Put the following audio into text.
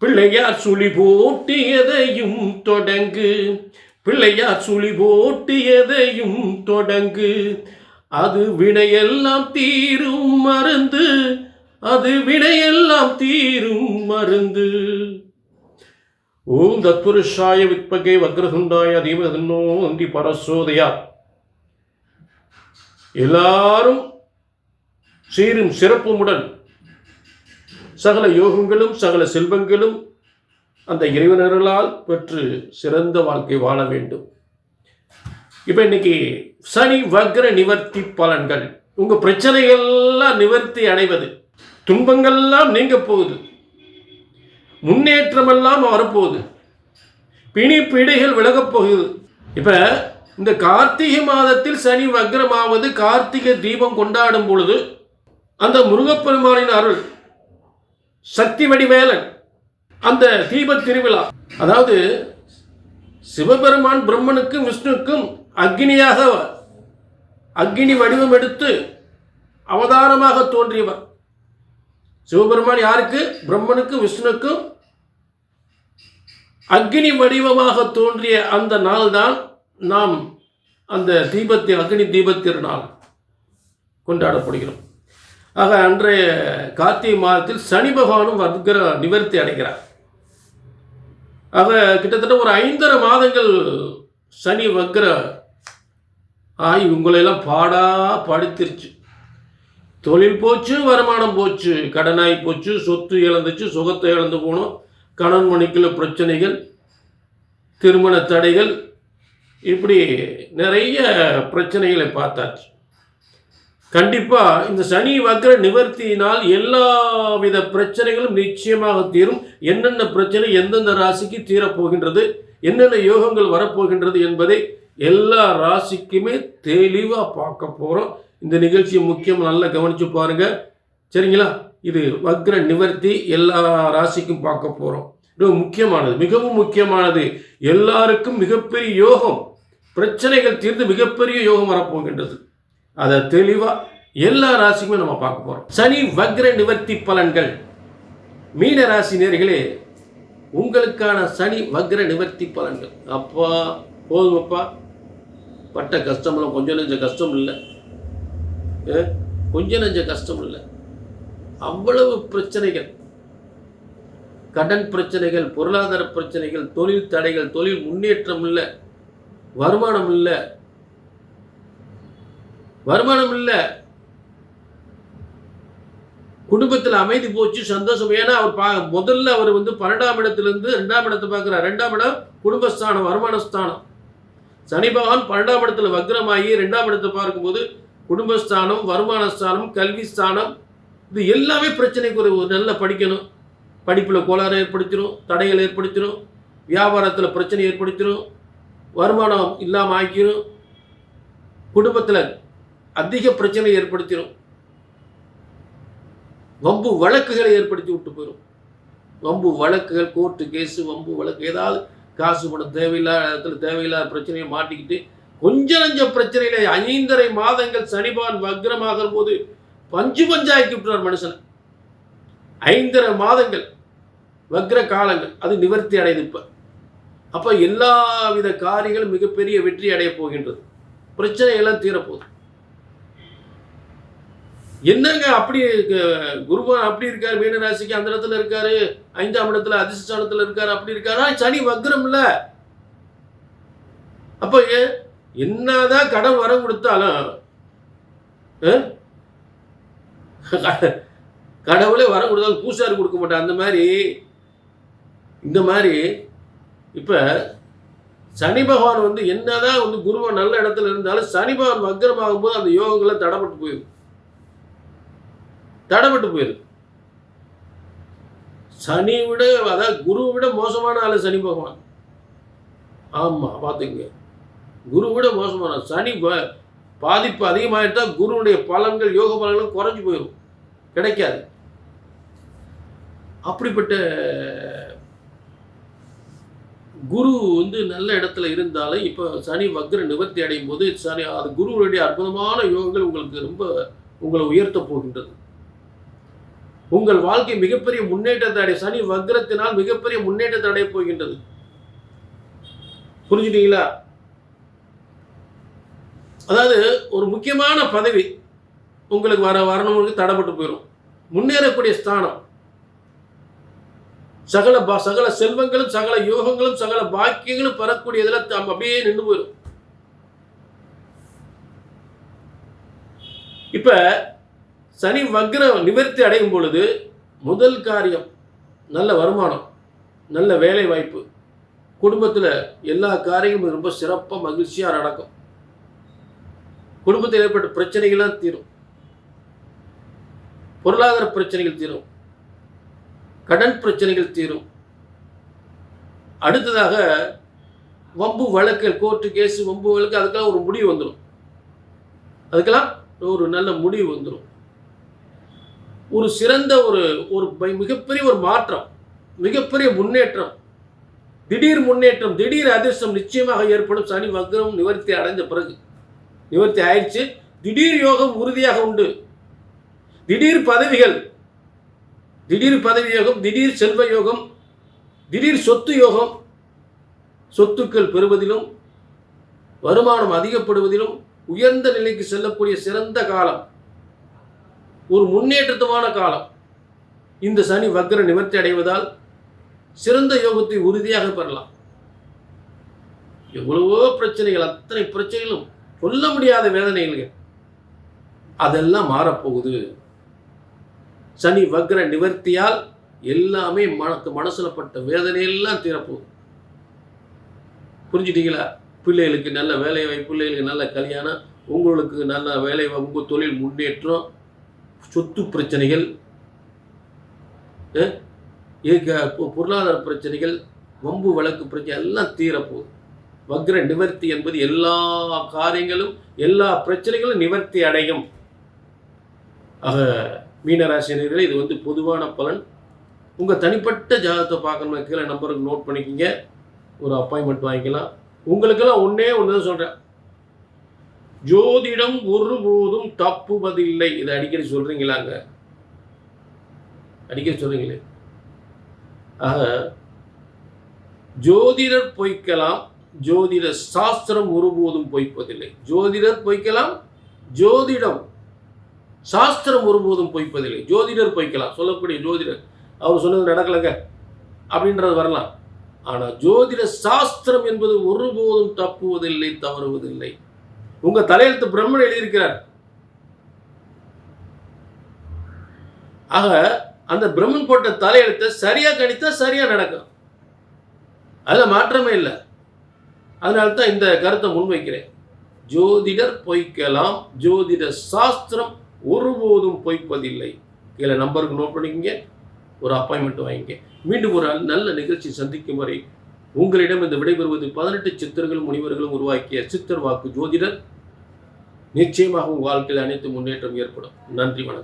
பிள்ளையார் சுழி போட்டு எதையும் தொடங்கு. பிள்ளையார் சுழி போட்டு எதையும் தொடங்கு. அது வினையெல்லாம் தீரும் மருந்து. அது வினையெல்லாம் தீரும் மருந்து. ஓம் தத்புருஷாய வித்பகே வக்ரசுண்டாய தீமதன்னோ நந்தி பரசோதயா. எல்லாரும் சீரும் சிறப்புமுடன் சகல யோகங்களும் சகல செல்வங்களும் அந்த இறைவனர்களால் பெற்று சிறந்த வாழ்க்கை வாழ வேண்டும். இப்போ இன்னைக்கு சனி வக்ர நிவர்த்தி பலன்கள். உங்கள் பிரச்சனைகள்லாம் நிவர்த்தி அடைவது துன்பங்கள்லாம் நீங்க போகுது. முன்னேற்றமெல்லாம் வரப்போகுது. பிணி பீடைகள் விலகப் போகுது. இப்போ இந்த கார்த்திகை மாதத்தில் சனி வக்ரமாவது கார்த்திகை தீபம் கொண்டாடும் பொழுது அந்த முருகப்பெருமானின் அருள் சக்தி வடிவேலன் அந்த தீப திருவிழா. அதாவது சிவபெருமான் பிரம்மனுக்கும் விஷ்ணுக்கும் அக்னியாக அக்னி வடிவம் எடுத்து அவதாரமாக தோன்றியவர். சிவபெருமான் யாருக்கு? பிரம்மனுக்கும் விஷ்ணுக்கும் அக்னி வடிவமாக தோன்றிய அந்த நாள்தான் நாம் அந்த தீபத்தை அக்னி தீபத்திருநாள் கொண்டாடப்படுகிறோம். ஆக அன்றைய கார்த்திகை மாதத்தில் சனி பகவானும் வர்க்கர நிவர்த்தி அடைகிறார். ஆக கிட்டத்தட்ட ஒரு ஐந்தரை மாதங்கள் சனி வக்ர ஆகி உங்களையெல்லாம் பாடா படுத்திருச்சு. தொழில் போச்சு வருமானம் போச்சு கடனாகி போச்சு சொத்து இழந்துச்சு சுகத்தை இழந்து போனோம். கணவன் மணிக்குள்ள பிரச்சனைகள் திருமண தடைகள் இப்படி நிறைய பிரச்சனைகளை பார்த்தாச்சு. கண்டிப்பாக இந்த சனி வக்ர நிவர்த்தியினால் எல்லாவித பிரச்சனைகளும் நிச்சயமாக தீரும். என்னென்ன பிரச்சனை எந்தெந்த ராசிக்கு தீரப்போகின்றது என்னென்ன யோகங்கள் வரப்போகின்றது என்பதை எல்லா ராசிக்குமே தெளிவாக பார்க்க போகிறோம் இந்த நிகழ்ச்சியை முக்கியம் நல்லா கவனித்து பாருங்கள் சரிங்களா? இது வக்ர நிவர்த்தி எல்லா ராசிக்கும் பார்க்க போகிறோம் ரொம்ப முக்கியமானது மிகவும் முக்கியமானது. எல்லாருக்கும் மிகப்பெரிய யோகம் பிரச்சனைகள் தீர்ந்து மிகப்பெரிய யோகம் வரப்போகின்றது. அதை தெளிவாக எல்லா ராசிக்குமே நம்ம பார்க்க போகிறோம் சனி வக்ர நிவர்த்தி பலன்கள். மீன ராசி நேர்களே உங்களுக்கான சனி வக்ர நிவர்த்தி பலன்கள். அப்பா போதுமப்பா. பட்ட கஷ்டம்லாம் கொஞ்சம் நெஞ்ச கஷ்டம் இல்லை. கொஞ்சம் நெஞ்ச கஷ்டம் இல்லை. அவ்வளவு பிரச்சனைகள். கடன் பிரச்சனைகள் பொருளாதார பிரச்சனைகள் தொழில் தடைகள் தொழில் முன்னேற்றம் இல்லை. வருமானம் இல்லை. வருமானம் இல்லை. குடும்பத்தில் அமைதி போச்சு சந்தோஷம். ஏன்னா அவர் பா முதல்ல அவர் வந்து பன்னெண்டாம் இடத்துலேருந்து ரெண்டாம் இடத்தை பார்க்குறார். ரெண்டாம் இடம் குடும்பஸ்தானம் வருமானஸ்தானம். சனி பகவான் பன்னெண்டாம் இடத்துல வக்ரமாகி ரெண்டாம் இடத்தை பார்க்கும்போது குடும்பஸ்தானம் வருமானஸ்தானம் கல்வி ஸ்தானம் இது எல்லாமே பிரச்சனைக்கு ஒரு ஒரு நல்லா படிக்கணும். படிப்பில் கோளாறு ஏற்படுத்திடும் தடைகள் ஏற்படுத்திடும் வியாபாரத்தில் பிரச்சனை ஏற்படுத்திடும் வருமானம் இல்லாமல் ஆக்கிடும் குடும்பத்தில் அதிக பிரச்சனை ஏற்படுத்திடும் வம்பு வழக்குகளை ஏற்படுத்தி விட்டு போயிடும் வம்பு வழக்குகள் கோர்ட்டு கேஸு வம்பு வழக்கு ஏதாவது காசு பணம் தேவையில்லாத இடத்துல தேவையில்லாத பிரச்சனையை மாட்டிக்கிட்டு கொஞ்ச நஞ்ச பிரச்சனையில ஐந்தரை மாதங்கள் சனிபான் வக்ரமாகிற போது பஞ்சு பஞ்சாக்கி விட்டுறார் மனுஷன். ஐந்தரை மாதங்கள் வக்ர காலங்கள் அது நிவர்த்தி அடையுது இப்ப. அப்போ எல்லாவித காரியங்களும் மிகப்பெரிய வெற்றி அடைய போகின்றது. பிரச்சனை எல்லாம் தீரப்போகுது. என்னங்க அப்படி குருவா அப்படி இருக்காரு மீனராசிக்கு அந்த இடத்துல இருக்காரு ஐந்தாம் இடத்துல அதிர்ஷ்டானத்துல இருக்காரு அப்படி இருக்காரா? சனி வக்ரம் இல்ல அப்ப ஏ- என்னதான் கடன் வரம் கொடுத்தாலும் கடவுளே வரம் கொடுத்தாலும் பூசாரி கொடுக்க மாட்டேன் அந்த மாதிரி இந்த மாதிரி இப்ப சனி பகவான் வந்து என்னதான் வந்து குருவன் நல்ல இடத்துல இருந்தாலும் சனி பகவான் வக்ரமாகும் போது அந்த யோகங்களை தடப்பட்டு போயிடும். தடைப்பட்டு போயிருக்கு. சனி விட அதாவது குருவை விட மோசமான ஆளு சனி பகவான். ஆமாம் பார்த்துங்க குரு விட மோசமான சனி ப- பாதிப்பு அதிகமாயிட்டா குருவுடைய பலன்கள் யோக பலன்கள் குறைஞ்சு போயிடும் கிடைக்காது. அப்படிப்பட்ட குரு வந்து நல்ல இடத்துல இருந்தாலும் இப்போ சனி வக்ர நிவர்த்தி அடையும் போது சனி அது குருவுடைய அற்புதமான யோகங்கள் உங்களுக்கு ரொம்ப உங்களை உயர்த்த போகின்றது. உங்கள் வாழ்க்கை மிகப்பெரிய முன்னேற்றத்தை அடைய சனி வக்ரத்தினால் மிகப்பெரிய முன்னேற்றத்தை அடைய போகின்றது. புரிஞ்சுட்டீங்களா? அதாவது ஒரு முக்கியமான பதவி உங்களுக்கு வர வரணுங்களுக்கு தடைப்பட்டு போயிடும் முன்னேறக்கூடிய ஸ்தானம். சகல பா சகல செல்வங்களும் சகல யோகங்களும் சகல பாக்கியங்களும் பெறக்கூடியதுல தம் அப்படியே நின்று போயிடும் இப்போ சனி வக்ரம் நிவர்த்தி அடையும் பொழுது முதல் காரியம் நல்ல வருமானம் நல்ல வேலை வாய்ப்பு. குடும்பத்தில் எல்லா காரியங்களும் ரொம்ப சிறப்பாக மகிழ்ச்சியாக நடக்கும். குடும்பத்தில் ஏற்பட்ட பிரச்சனைகள்லாம் தீரும். பொருளாதார பிரச்சனைகள் தீரும். கடன் பிரச்சனைகள் தீரும். அடுத்ததாக வம்பு வழக்கு கோர்ட்டு கேஸ் வம்பு வழக்கு அதுக்கெல்லாம் ஒரு முடிவு வந்துடும் அதுக்கெல்லாம் ஒரு நல்ல முடிவு வந்துடும் ஒரு சிறந்த ஒரு ஒரு பை- மிகப்பெரிய ஒரு மாற்றம் மிகப்பெரிய முன்னேற்றம். திடீர் முன்னேற்றம் திடீர் அதிர்ஷ்டம் நிச்சயமாக ஏற்படும். சனி வக்ரம் நிவர்த்தி அடைஞ்ச பிறகு. நிவர்த்தி ஆயிடுச்சு. திடீர் யோகம் உறுதியாக உண்டு. திடீர் பதவிகள் திடீர் பதவி யோகம் திடீர் செல்வ யோகம் திடீர் சொத்து யோகம். சொத்துக்கள் பெறுவதிலும் வருமானம் அதிகப்படுவதிலும் உயர்ந்த நிலைக்கு செல்லக்கூடிய சிறந்த காலம். ஒரு முன்னேற்றத்துமான காலம். இந்த சனி வக்ர நிவர்த்தி அடைவதால் சிறந்த யோகத்தை உறுதியாக பெறலாம். எவ்வளவோ பிரச்சனைகள் அத்தனை பிரச்சனைகளும் சொல்ல முடியாத வேதனைகள் அதெல்லாம் மாறப்போகுது. சனி வக்ர நிவர்த்தியால் எல்லாமே மனக்கு மனசுல பட்ட வேதனையெல்லாம் தீரப்போகுது. புரிஞ்சுட்டீங்களா? பிள்ளைகளுக்கு நல்ல வேலை வாய்ப்பு பிள்ளைகளுக்கு நல்ல கல்யாணம் உங்களுக்கு நல்ல வேலை உங்கள் தொழில் முன்னேற்றம் சொத்து பிரச்சனைகள் இருக்க பொருளாதார பிரச்சனைகள் வம்பு வழக்கு பிரச்சனை எல்லாம் தீரப்போகுது. வக்ர நிவர்த்தி என்பது எல்லா காரியங்களும் எல்லா பிரச்சனைகளும் நிவர்த்தி அடையும். ஆக மீனராசினியர்களே இது வந்து பொதுவான பலன். உங்கள் தனிப்பட்ட ஜாதகத்தை பார்க்கணும் கீழே நம்பருக்கு நோட் பண்ணிக்கிங்க. ஒரு அப்பாயின்மெண்ட் வாங்கிக்கலாம். உங்களுக்கெல்லாம் ஒன்றே ஒன்று தான் சொல்கிறேன் ஜோதிடம் ஒருபோதும் தப்புவதில்லை. இதை அடிக்கடி சொல்கிறீங்களாங்க அடிக்கடி சொல்கிறீங்களே ஆக ஜோதிடர் பொய்க்கலாம் ஜோதிட சாஸ்திரம் ஒருபோதும் பொய்ப்பதில்லை. ஜோதிடர் பொய்க்கலாம் ஜோதிடம் சாஸ்திரம் ஒருபோதும் பொய்ப்பதில்லை. ஜோதிடர் பொய்க்கலாம் சொல்லக்கூடிய ஜோதிடர் அவர் சொன்னது நடக்கலைங்க அப்படின்றது வரலாம். ஆனால் ஜோதிட சாஸ்திரம் என்பது ஒருபோதும் தப்புவதில்லை தவறுவதில்லை. உங்க தலையெழுத்து பிரம்மன் எழுதியிருக்கிறார். ஆக அந்த பிரம்மன் போட்ட தலையெழுத்தை சரியா கணித்தா சரியா நடக்கும். அதுல மாற்றமே இல்லை. அதனால தான் இந்த கருத்தை முன்வைக்கிறேன். ஜோதிடர் பொய்க்கலாம் ஜோதிட சாஸ்திரம் ஒருபோதும் பொய்ப்பதில்லை. கீழே நம்பருக்கு நோட் பண்ணிக்கங்க ஒரு அப்பாயின்மெண்ட் வாங்கிங்க மீண்டும் ஒரு நல்ல நிகழ்ச்சி சந்திக்கும் வரை உங்களிடம் இந்த விடைபெறுவது பதினெட்டு சித்தர்களும் முனிவர்களும் உருவாக்கிய சித்தர் வாக்கு ஜோதிடர். நிச்சயமாக உங்கள் வாழ்க்கையில் அனைத்து முன்னேற்றம் ஏற்படும். நன்றி வணக்கம்.